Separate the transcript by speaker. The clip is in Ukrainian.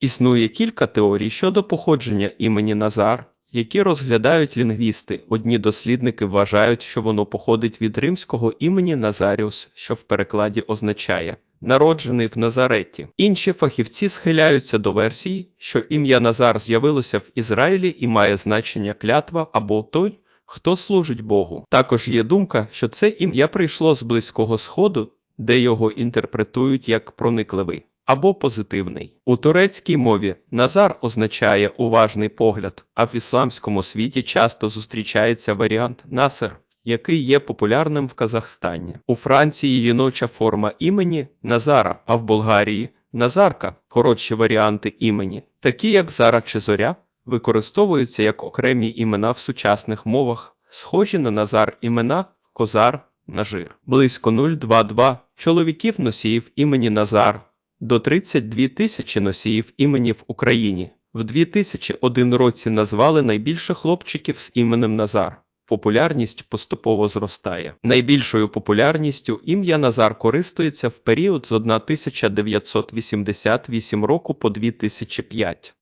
Speaker 1: Існує кілька теорій щодо походження імені Назар, які розглядають лінгвісти. Одні дослідники вважають, що воно походить від римського імені Назаріус, що в перекладі означає народжений в Назареті. Інші фахівці схиляються до версії, що ім'я Назар з'явилося в Ізраїлі і має значення клятва або той, хто служить Богу. Також є думка, що це ім'я прийшло з близького сходу, де його інтерпретують як проникливий або позитивний. У турецькій мові Назар означає уважний погляд, а в ісламському світі часто зустрічається варіант Насер, який є популярним в Казахстані. У Франції жіноча форма імені Назара, а в Болгарії Назарка, коротші варіанти імені, такі як Зара чи Зоря, використовуються як окремі імена в сучасних мовах, схожі на Назар імена Козар, Нажир. Близько 022 чоловіків носіїв імені Назар до 32 тисячі носіїв імені в Україні. В 2001 році назвали найбільше хлопчиків з іменем Назар. Популярність поступово зростає. Найбільшою популярністю ім'я Назар користується в період з 1988 року по 2005.